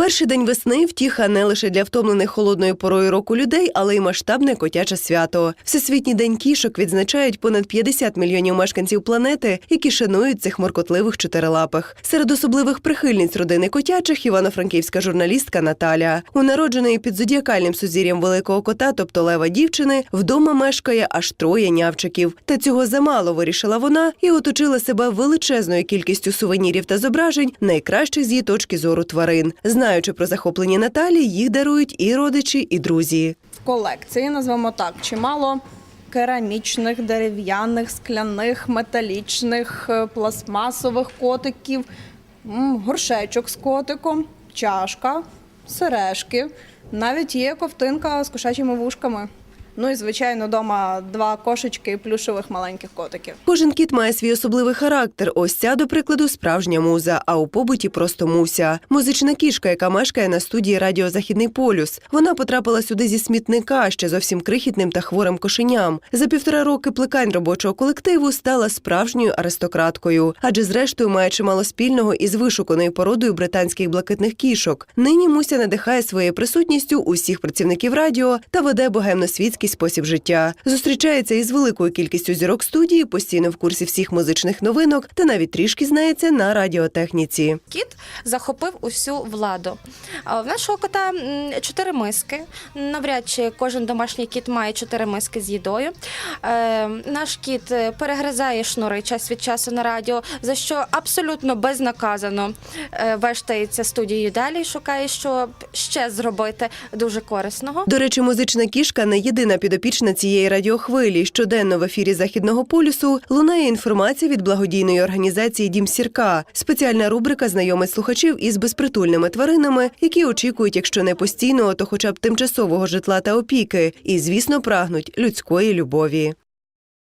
Перший день весни втіха не лише для втомлених холодною порою року людей, але й масштабне котяче свято. Всесвітній день кішок відзначають понад 50 мільйонів мешканців планети, які шанують цих моркотливих чотирилапих. Серед особливих прихильниць родини котячих івано-франківська журналістка Наталя. У народженої під зодіакальним сузір'ям великого кота, тобто лева дівчини, вдома мешкає аж троє нявчиків. Та цього замало вирішила вона і оточила себе величезною кількістю сувенірів та зображень найкращих з її точки зору тварин. Знаючи про захоплення Наталі, їх дарують і родичі, і друзі. в колекції, назвемо так, чимало керамічних, дерев'яних, скляних, металічних, е, пластмасових котиків, горшечок з котиком, чашка, сережки. Навіть є ковтинка з кошачими вушками. Ну і звичайно, вдома два кошечки і плюшевих маленьких котиків. Кожен кіт має свій особливий характер. Ось ця, до прикладу, справжня муза, а у побуті просто муся. Музична кішка, яка мешкає на студії Радіо Західний полюс. Вона потрапила сюди зі смітника ще зовсім крихітним та хворим кошеням. За півтора роки плекань робочого колективу стала справжньою аристократкою, адже зрештою має чимало спільного із вишуканою породою британських блакитних кішок. Нині муся надихає своєю присутністю усіх працівників радіо та веде богемно-світський спосіб життя. Зустрічається із великою кількістю зірок студії, постійно в курсі всіх музичних новинок та навіть трішки знається на радіотехніці. Кіт захопив усю владу. В нашого кота чотири миски. Навряд чи кожен домашній кіт має чотири миски з їдою. Е, наш кіт е, перегризає шнури час від часу на радіо, за що абсолютно безнаказано е, вештається студією далі шукає, що ще зробити дуже корисного. До речі, музична кішка не єдина підопічна цієї радіохвилі. Щоденно в ефірі західного полюсу лунає інформація від благодійної організації Дім Сірка. Спеціальна рубрика Знайомий знайомить слухачів із безпритульними тваринами, які очікують, якщо не постійного, то хоча б тимчасового житла та опіки, і звісно прагнуть людської любові.